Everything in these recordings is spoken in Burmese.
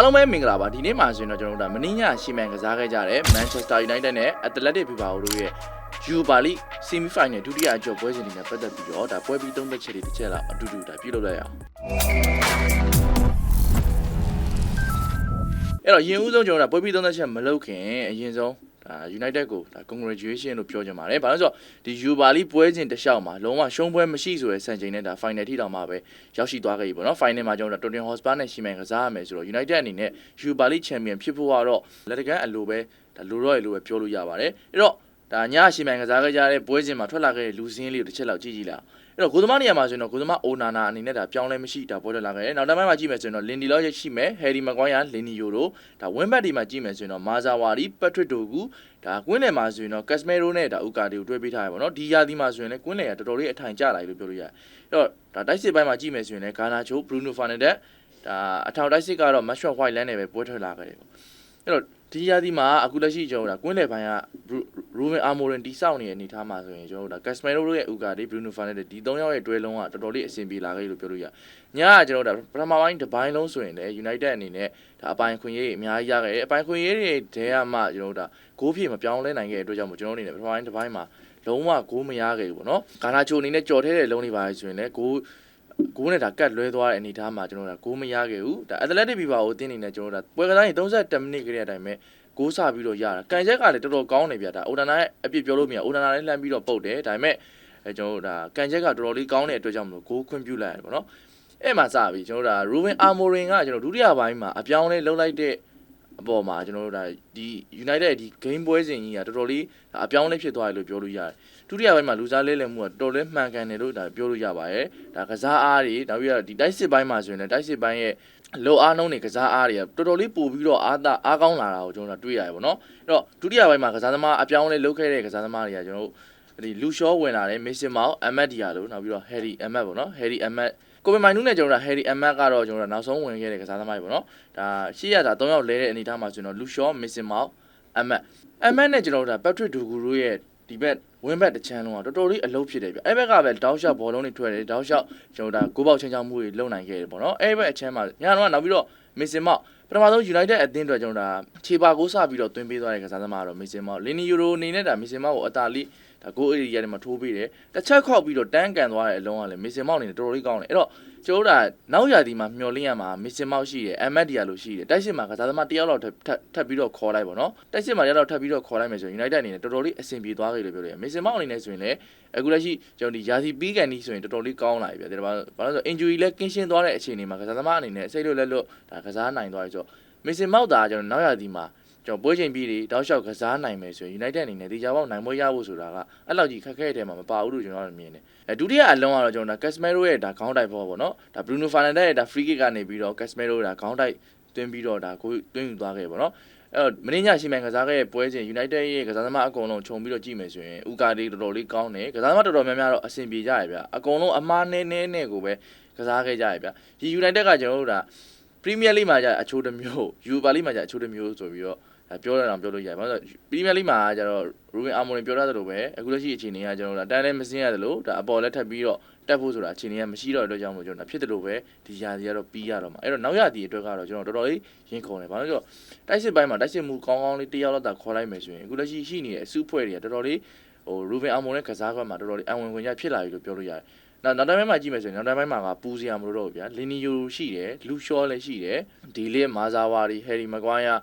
အားလုံးပဲမင်္ဂလာပါဒီနေ့မှာဆိုရင်တော့ကျွန်တော်တို့ဒါမင်းညရှီမန်ကစားခဲ့ကြတဲ့ Manchester United နဲ့ Athletic Bilbao တို့ရဲ့ Europa League Semi Final ဒုတိယအကျော်ပွဲစဉ်တွေနဲ့ပတ်သက်ပြီးတော့ဒါပွဲပြီးသုံးသက်ချက်တွေတစ်ချက်လောက်အတူတူဒါပြုလုပ်လိုက်အောင်အဲ့တော့ရင်ဦးဆုံးကျွန်တော်တို့ဒါပွဲပြီးသုံးသက်ချက်မလုပ်ခင်အရင်ဆုံး ဒါ United ကိုဒါ congratulation လို့ပြောချင်ပါတယ်။ဘာလို့လဲဆိုတော့ဒီ Europa League ပွဲစဉ်တစ်လျှောက်မှာလုံးဝရှုံးပွဲမရှိဆိုတဲ့စံချိန်နဲ့ဒါ final ထိတောင်မှပဲရောက်ရှိသွားခဲ့ပြီပေါ့နော်။ final မှာကျွန်တော်တို့ Tottenham Hotspur နဲ့ရှီမန်ကစားရမယ်ဆိုတော့ United အနေနဲ့ Europa League Champion ဖြစ်ဖို့ကတော့လက်တကမ်းအလိုပဲဒါလိုတော့ရလိုပဲပြောလို့ရပါတယ်။အဲ့တော့ ဒါညရှီမန်ကစားခဲ့ကြတဲ့ပွဲစဉ်မှာထွက်လာခဲ့တဲ့လူစင်းလေးကိုတစ်ချက်လောက်ကြည့်ကြည့်လာ။အဲ့တော့ကိုသမားနေရာမှာဆိုရင်တော့ကိုသမားအိုနာနာအနေနဲ့ဒါပြောင်းလဲမရှိဒါပွဲထွက်လာခဲ့တယ်။နောက်တစ်ပိုင်းမှာကြည့်မယ်ဆိုရင်တော့လင်ဒီလော့ရှိမယ်ဟယ်ရီမကွိုင်းယာလင်နီယိုတို့ဒါဝင်းဘက်ဒီမှာကြည့်မယ်ဆိုရင်တော့မာဇာဝါရီပက်ထရစ်ဒိုကူဒါကွင်းလယ်မှာဆိုရင်တော့ကက်စမဲရိုနဲ့ဒါဥကာဒီကိုတွဲပေးထားရပါတော့။ဒီယာဒီမှာဆိုရင်လည်းကွင်းလယ်ကတော်တော်လေးအထိုင်ကျလာပြီလို့ပြောလို့ရတယ်။အဲ့တော့ဒါတိုက်စစ်ပိုင်းမှာကြည့်မယ်ဆိုရင်လည်းဂါနာချိုဘရူနိုဖာနက်ဒက်ဒါအထောင်တိုက်စစ်ကတော့မတ်ရှော့ဝိုက်လန်းနဲ့ပဲပွဲထွက်လာခဲ့တယ်ပေါ့။အဲ့တော့ ဒီယာဒီမှာအခုလက်ရှိကျွန်တော်တို့ကွင်းလယ်ပိုင်းကရူမင်အာမိုရင်တီဆောက်နေတဲ့အနေထားမှာဆိုရင်ကျွန်တော်တို့ဒါကက်စမဲရိုရဲ့ဥကာဒီဘရူနိုဖာနက်ဒက်ဒီ၃ယောက်ရဲ့တွဲလုံးကတော်တော်လေးအဆင်ပြေလာခဲ့လို့ပြောလို့ရတယ်။ညကကျွန်တော်တို့ဒါပထမပိုင်းတစ်ပိုင်းလုံးဆိုရင်လည်း United အနေနဲ့ဒါအပိုင်ခွင့်ရေးအများကြီးရခဲ့တယ်။အပိုင်ခွင့်ရေးတွေတဲကမှကျွန်တော်တို့ဒါဂိုးဖြည့်မပြောင်းလဲနိုင်ခဲ့တဲ့အတွက်ကြောင့်မို့ကျွန်တော်တို့အနေနဲ့ပထမပိုင်းတစ်ပိုင်းမှာလုံးဝဂိုးမရခဲ့ဘူးပေါ့နော်။ဂါနာချိုအနေနဲ့ကြော်ထဲတဲ့လုံးတွေပါဆိုရင်လည်းဂိုး ဂိုးနဲ့ဒါကတ်လွဲသွားတဲ့အနေအထားမှာကျွန်တော်တို့ဒါဂိုးမရခဲ့ဘူးဒါ Athletic Bilbao ကိုတင်းနေနဲ့ကျွန်တော်တို့ဒါပွဲကစားရင်30မိနစ်ကလေးအတိုင်းပဲဂိုးဆပြီးတော့ရတာကန်ချက်ကလည်းတော်တော်ကောင်းနေပြတာအိုဒနာရဲ့အပြစ်ပြောလို့မရအိုဒနာလည်းလှမ်းပြီးတော့ပုတ်တယ်ဒါပေမဲ့အဲကျွန်တော်တို့ဒါကန်ချက်ကတော်တော်လေးကောင်းတဲ့အတွက်ကြောင့်မလို့ဂိုးခွင့်ပြုလိုက်ရတယ်ပေါ့နော်အဲ့မှာစပြီကျွန်တော်တို့ဒါ Ruben Amorim ကကျွန်တော်ဒုတိယပိုင်းမှာအပြောင်းလဲလှုပ်လိုက်တဲ့ အပေါ်မှာကျွန်တော်တို့ဒါဒီ United ဒီ game ပွဲစဉ်ကြီးကတော်တော်လေးအပြောင်းလဲဖြစ်သွားတယ်လို့ပြောလို့ရတယ်ဒုတိယပိုင်းမှာလူစားလဲလဲမှုကတော်တော်လေးမှန်ကန်တယ်လို့ဒါပြောလို့ရပါတယ်ဒါကစားအားတွေနောက်ပြီးတော့ဒီတိုက်စစ်ပိုင်းမှာဆိုရင်လည်းတိုက်စစ်ပိုင်းရဲ့လောအားနှုံးတွေကစားအားတွေကတော်တော်လေးပို့ပြီးတော့အားသာအားကောင်းလာတာကိုကျွန်တော်တို့တွေ့ရတယ်ပေါ့နော်အဲ့တော့ဒုတိယပိုင်းမှာကစားသမားအပြောင်းလဲလုပ်ခဲ့တဲ့ကစားသမားတွေကကျွန်တော်တို့ဒီလူရှောဝင်လာတယ်မစ်စင်မောင်အမတ်ဒီယာလို့နောက်ပြီးတော့ဟယ်ရီအမတ်ပေါ့နော်ဟယ်ရီအမတ် ကိုပင်မိုင်နူးနဲ့ကျွန်တော်တို့ဟယ်ရီအမတ်ကတော့ကျွန်တော်တို့နောက်ဆုံးဝင်ခဲ့တဲ့ကစားသမားတွေပေါ့နော်ဒါရှေ့ရတာ၃ယောက်လဲတဲ့အနေအထားမှာဆိုရင်တော့လူရှောမစ်စင်မောင်အမတ်အမတ်နဲ့ကျွန်တော်တို့ဒါပက်ထရစ်ဒူဂူရိုရဲ့ဒီဘက်ဝင်းဘက်တစ်ချမ်းလုံးကတော်တော်လေးအလုပ်ဖြစ်တယ်ဗျအဲ့ဘက်ကပဲတောက်လျှောက်ဘောလုံးတွေထွက်တယ်တောက်လျှောက်ကျွန်တော်ဒါကိုပေါက်ချင်းချောင်းမှုတွေလုံနိုင်ခဲ့တယ်ပေါ့နော်အဲ့ဘက်အချမ်းမှာညတော့နောက်ပြီးတော့မစ်စင်မောင် ပထမဆုံး United အသင်းအတွက်ကျွန်တော်ဒါခြေပါကိုစပြီးတော့တွင်းပေးသွားတဲ့ကစားသမားတော့မစ်စင်မောင်လင်းနီယူရိုအနေနဲ့ဒါမစ်စင်မောင်ကိုအတာလီဒါဂိုးအေရီယာတွေမှာထိုးပေးတယ်တစ်ချက်ခောက်ပြီးတော့တန်းကန်သွားတဲ့အလုံးကလည်းမစ်စင်မောင်အနေနဲ့တော်တော်လေးကောင်းတယ်အဲ့တော့ကျွန်တော်တို့ဒါနောက်ရာသီမှာမျောလင်းရမှာမစ်စင်မောင်ရှိတယ်အမတ်ဒီယာလိုရှိတယ်တိုက်စစ်မှာကစားသမားတစ်ယောက်လောက်ထပ်ထပ်ပြီးတော့ခေါ်လိုက်ပါတော့တိုက်စစ်မှာတစ်ယောက်လောက်ထပ်ပြီးတော့ခေါ်လိုက်မယ်ဆိုရင် United အနေနဲ့တော်တော်လေးအဆင်ပြေသွားခဲ့လို့ပြောလို့ရတယ်မစ်စင်မောင်အနေနဲ့ဆိုရင်လည်းအခုလက်ရှိကျွန်တော်ဒီယာစီပြီးကန်ဒီဆိုရင်တော်တော်လေးကောင်းလာပြီဗျဒါဘာဘာလို့ဆို injury လည်းကင်းရှင်းသွားတဲ့အခြေအနေမှာကစားသမားအနေနဲ့စိတ်လွတ်လက်လွတ်ဒါကစားနိုင်သွားပြီဆိုတော့မစ်စင်မောက်တာကျွန်တော်နောက်ရာသီမှာကျွန်တော်ပွဲချိန်ပြီးတွေတောက်လျှောက်ကစားနိုင်မယ်ဆိုရင် United အနေနဲ့တေချာပေါက်နိုင်ပွဲရဖို့ဆိုတာကအဲ့လောက်ကြီးခက်ခဲတဲ့ထဲမှာမပါဘူးလို့ကျွန်တော်မြင်တယ်အဲဒုတိယအလုံးကတော့ကျွန်တော်ဒါ Casemiro ရဲ့ဒါခေါင်းတိုက်ဘောပေါ့နော်ဒါ Bruno Fernandes ရဲ့ဒါ free kick ကနေပြီးတော့ Casemiro ဒါခေါင်းတိုက်တွင်းပြီးတော့ဒါကိုတွင်းယူသွားခဲ့ပေါ့နော်အဲ့တော့မင်းညရှိမှန်ကစားခဲ့တဲ့ပွဲစဉ် United ရဲ့ကစားသမားအကုန်လုံးခြုံပြီးတော့ကြည့်မယ်ဆိုရင်ဥကာဒီတော်တော်လေးကောင်းတယ်ကစားသမားတော်တော်များများတော့အဆင်ပြေကြရဗျအကုန်လုံးအမားနည်းနည်းနဲ့ကိုပဲကစားခဲ့ကြရဗျဒီ United ကကျွန်တော်တို့ဒါ ပရီးမီးယားလိမှာကြာအချိုးတစ်မျိုးယူပါလိမှာကြာအချိုးတစ်မျိုးဆိုပြီးတော့ပြောရအောင်ပြောလို့ရတယ်ဘာလို့လဲပရီးမီးယားလိမှာကျတော့ရူဘင်အာမိုရင်ပြောရသလိုပဲအခုလက်ရှိအခြေအနေကကျွန်တော်တို့တန်းလည်းမစင်းရသလိုဒါအပေါ်လက်ထပ်ပြီးတော့တက်ဖို့ဆိုတာအခြေအနေကမရှိတော့တဲ့အတွက်ကြောင့်မို့ကျွန်တော်ဖြစ်တယ်လို့ပဲဒီရာသီကတော့ပြီးရတော့မှာအဲ့တော့နောက်ရာသီအတွက်ကတော့ကျွန်တော်တော်တော်လေးရင်ခုန်တယ်ဘာလို့လဲဆိုတော့တိုက်စစ်ပိုင်းမှာတိုက်စစ်မှုကောင်းကောင်းလေးတယောက်လောက်သာခေါ်လိုက်မယ်ဆိုရင်အခုလက်ရှိရှိနေတဲ့အစုအဖွဲ့တွေကတော်တော်လေးဟိုရူဘင်အာမိုနဲ့ကစားကွက်မှာတော်တော်လေးအဝင်ဝင်ရဖြစ်လာပြီလို့ပြောလို့ရတယ် နောက်နောက်တိုင်းပိုင်းမှာကြည့်မယ်ဆိုရင်နောက်တိုင်းပိုင်းမှာကပူစရာမလိုတော့ဘူးဗျာလီနီယိုရှိတယ်လူရှောလည်းရှိတယ်ဒီလေးမာဇာဝါရီဟယ်ရီမကွိုင်းယာ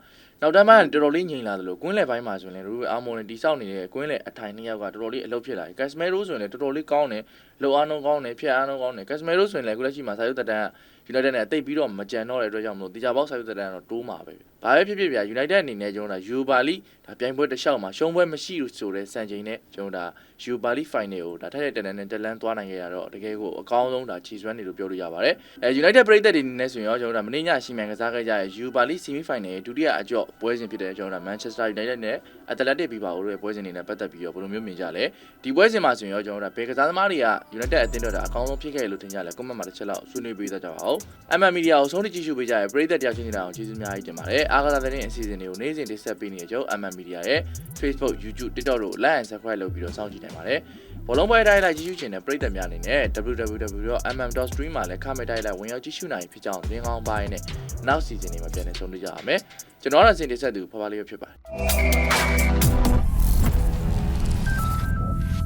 နောက်တိုင်းပိုင်းကတော်တော်လေးငြိမ်လာသလိုကွင်းလယ်ပိုင်းမှာဆိုရင်လည်းရူဘီအာမိုနဲ့တိဆောက်နေတဲ့ကွင်းလယ်အထိုင်နှစ်ယောက်ကတော်တော်လေးအလုပ်ဖြစ်လာတယ်ကက်စမဲရိုးဆိုရင်လည်းတော်တော်လေးကောင်းတယ် လောအားနှုံးကောင်းတယ်ဖြတ်အားနှုံးကောင်းတယ်ကက်စမဲရိုးဆိုရင်လည်းအခုလက်ရှိမှာစာရုပ်တက်တန်းက United နဲ့အသိပြီးတော့မကြံတော့တဲ့အတွက်ကြောင့်မလို့တေချာပေါက်စာရုပ်တက်တန်းကတော့တိုးမှာပဲဘာပဲဖြစ်ဖြစ်ဗျာ United အနေနဲ့ကျွန်တော်တို့ Europa League ဒါပြိုင်ပွဲတစ်လျှောက်မှာရှုံးပွဲမရှိလို့ဆိုတဲ့စံချိန်နဲ့ကျွန်တော်တို့ Europa League Final ကိုဒါထက်တဲ့တန်းနဲ့တက်လန်းသွားနိုင်ခဲ့ရတော့တကယ်ကိုအကောင်းဆုံးဒါခြေစွမ်းနေလို့ပြောလို့ရပါတယ်အဲ United ပရိသတ်တွေအနေနဲ့ဆိုရင်ရောကျွန်တော်တို့မင်းညရှီမန်ကစားခဲ့ကြတဲ့ Europa League Semi Final ရဲ့ဒုတိယအကြော့ပွဲစဉ်ဖြစ်တဲ့ကျွန်တော်တို့ Manchester United နဲ့ Athletic Bilbao တို့ရဲ့ပွဲစဉ်တွေနဲ့ပတ်သက်ပြီးတော့ဘယ်လိုမျိုးမြင်ကြလဲဒီပွဲစဉ်မှာဆိုရင်ရောကျွန်တော်တို့ဘယ်ကစားသမားတွေက United အသင်းတော်တာအကောင်းဆုံးဖြစ်ခဲ့လို့ထင်ကြလဲ comment မှာတစ်ချက်လောက်ဆွေးနွေးပေးသကြပါဦး MM Media ကိုဆုံးဖြတ်ကြည့်ရှုပေးကြတဲ့ပရိသတ်တယောက်ချင်းနေတာကိုကျေးဇူးအများကြီးတင်ပါတယ်အားကစားသတင်းအစီအစဉ်တွေကိုနေ့စဉ်တင်ဆက်ပေးနေကြတဲ့ MM Media ရဲ့ Facebook YouTube TikTok တို့ Like and Subscribe လုပ်ပြီးတော့စောင့်ကြည့်နိုင်ပါတယ်ဘောလုံးပွဲတိုင်းလိုက်ကြည့်ရှုချင်တဲ့ပရိသတ်များအနေနဲ့ www.mm.stream မှာလည်းခမဲ့တိုင်းလိုက်ဝင်ရောက်ကြည့်ရှုနိုင်ဖြစ်ကြောင်းသတင်းကောင်းပိုင်းနဲ့နောက်စီဇန်တွေမှာပြန်လည်ဆုံတွေ့ကြရမယ်ကျွန်တော်ကတော့စင်တင်ဆက်သူဖဖလေးပဲဖြစ်ပါတယ်